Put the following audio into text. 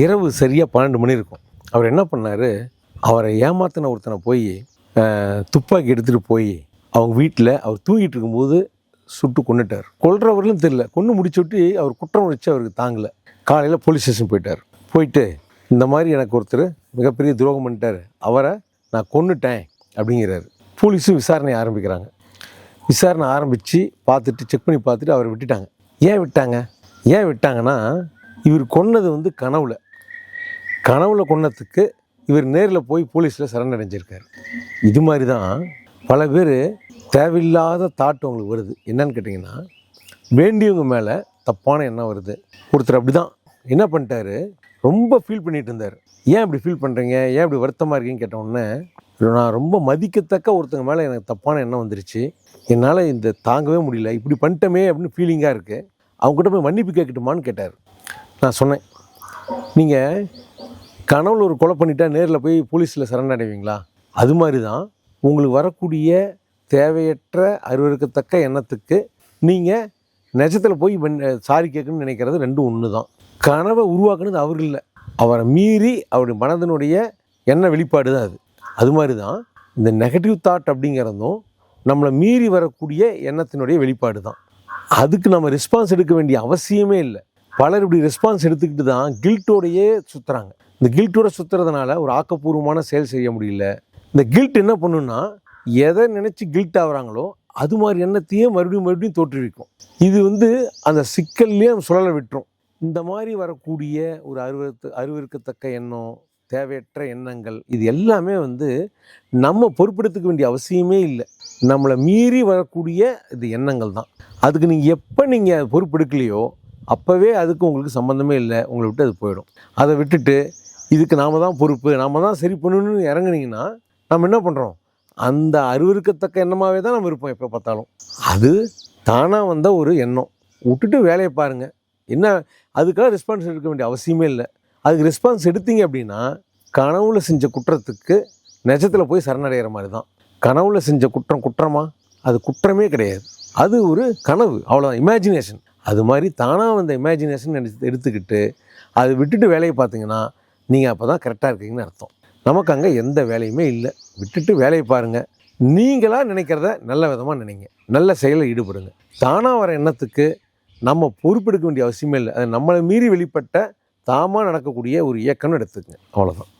இரவு சரியாக பன்னெண்டு மணி இருக்கும். அவர் என்ன பண்ணார்? அவரை ஏமாத்தின ஒருத்தனை போய் துப்பாக்கி எடுத்துகிட்டு போய் அவங்க வீட்டில் அவர் தூங்கிட்டு இருக்கும்போது சுட்டு கொண்டுட்டார் கொல்றவர்களும் தெரில கொன்று முடிச்சுட்டு அவர் குற்றம் வச்சு அவருக்கு தாங்கலை. காலையில் போலீஸ் ஸ்டேஷன் போயிட்டார். போயிட்டு இந்த மாதிரி எனக்கு ஒருத்தர் மிகப்பெரிய துரோகம் பண்ணிட்டார். அவரை நான் கொன்னுட்டேன் அப்படிங்கிறாரு. போலீஸும் விசாரணை ஆரம்பிக்கிறாங்க. விசாரணை ஆரம்பித்து பார்த்துட்டு செக் பண்ணி பார்த்துட்டு அவரை விட்டுட்டாங்க. ஏன் விட்டாங்க? ஏன் விட்டாங்கன்னா இவர் கொன்னது வந்து கனவுல. கனவுல கொன்னத்துக்கு இவர் நேரில் போய் போலீஸில் சரணடைஞ்சிருக்காரு. இது மாதிரி தான் பல பேர் தேவையில்லாத தாட் உங்களுக்கு வருது. என்னன்னு கேட்டிங்கன்னா வேண்டியவங்க மேலே தப்பான எண்ணம் வருது. ஒருத்தர் அப்படி தான் என்ன பண்ணிட்டாரு? ரொம்ப ஃபீல் பண்ணிட்டு இருந்தார். ஏன் இப்படி ஃபீல் பண்ணுறீங்க ஏன் இப்படி வருத்தமாக இருக்கீங்கன்னு கேட்ட உடனே நான் ரொம்ப மதிக்கத்தக்க ஒருத்தங்க மேலே எனக்கு தப்பான எண்ணம் வந்துருச்சு. என்னால் இந்த தாங்கவே முடியல. இப்படி பண்ணிட்டோமே அப்படின்னு ஃபீலிங்காக இருக்குது அவங்ககிட்ட போய் மன்னிப்பு கேட்கட்டுமான்னு கேட்டார். நான் சொன்னேன். நீங்கள் கனவுல ஒரு கொலை பண்ணிட்டா நேரில் போய் போலீஸில் சரணடைவீங்களா அது மாதிரி தான் உங்களுக்கு வரக்கூடிய தேவையற்ற அறிவறுக்கத்தக்க எண்ணத்துக்கு நீங்கள் நிஜத்தில் போய் சாரி கேட்கணும்னு நினைக்கிறது ரெண்டும் ஒன்று தான் கனவை உருவாக்குனது அவர் இல்லை. அவரை மீறி அவருடைய மனதினுடைய எண்ண வெளிப்பாடு தான் அது. அது மாதிரி தான் இந்த நெகட்டிவ் தாட் அப்படிங்கிறதும் நம்மளை மீறி வரக்கூடிய எண்ணத்தினுடைய வெளிப்பாடு தான் அதுக்கு நம்ம ரெஸ்பான்ஸ் எடுக்க வேண்டிய அவசியமே இல்லை. பலர் இப்படி ரெஸ்பான்ஸ் எடுத்துக்கிட்டு தான் கில்ட்டோடையே சுற்றுறாங்க இந்த கில்ட்டோட சுற்றுறதுனால ஒரு ஆக்கப்பூர்வமான செயல் செய்ய முடியல. இந்த கில்ட் என்ன பண்ணுன்னா எதை நினச்சி கில்ட் ஆகுறாங்களோ அது மாதிரி எண்ணத்தையே மறுபடியும் மறுபடியும் தோற்றுவிக்கும். இது வந்து அந்த சிக்கல்லையே நம்ம விட்டுரும். இந்த மாதிரி வரக்கூடிய ஒரு அருவருத்து அருவருக்கத்தக்க எண்ணம் தேவையற்ற எண்ணங்கள் இது எல்லாமே வந்து நம்ம பொறுப்பெடுத்துக்க வேண்டிய அவசியமே இல்லை. நம்மளை மீறி வரக்கூடிய இது எண்ணங்கள் தான். அதுக்கு நீங்கள் எப்போ நீங்கள் பொறுப்பெடுக்கலையோ அப்போவே அதுக்கு உங்களுக்கு சம்மந்தமே இல்லை. உங்களை விட்டு அது போயிடும். அதை விட்டுட்டு இதுக்கு நாம் தான் பொறுப்பு நாம் தான் சரி பண்ணணும்னு இறங்குனீங்கன்னா நம்ம என்ன பண்ணுறோம் அந்த அருவருக்கத்தக்க எண்ணமாகவே தான் நம்ம இருப்போம் எப்போ பார்த்தாலும். அது தானாக வந்த ஒரு எண்ணம். விட்டுட்டு வேலையை பாருங்கள் என்ன அதுக்காக ரெஸ்பான்ஸ் எடுக்க வேண்டிய அவசியமே இல்லை. அதுக்கு ரெஸ்பான்ஸ் எடுத்தீங்க அப்படின்னா கனவுல செஞ்ச குற்றத்துக்கு நிஜத்தில் போய் சரணடைகிற மாதிரி தான். கனவுல செஞ்ச குற்றம் குற்றமா? அது குற்றமே கிடையாது. அது ஒரு கனவு அவ்வளோதான் இமேஜினேஷன் அது மாதிரி தானாக வந்த இமேஜினேஷன் எடுத்து எடுத்துக்கிட்டு அதை விட்டுட்டு வேலையை பார்த்தீங்கன்னா நீங்கள் அப்போ தான் கரெக்டாக இருக்கீங்கன்னு அர்த்தம். நமக்கு அங்கே எந்த வேலையுமே இல்லை. விட்டுட்டு வேலையை பாருங்கள் நீங்களாக நினைக்கிறத நல்ல விதமாக நினைங்க. நல்ல செயலில் ஈடுபடுங்க. தானாக வர எண்ணத்துக்கு நம்ம பொறுப்பெடுக்க வேண்டிய அவசியமே இல்லை. அது நம்மளை மீறி வெளிப்பட்ட தாமாக நடக்கக்கூடிய ஒரு இயக்கம்னு எடுத்துக்கங்க. அவ்வளோதான்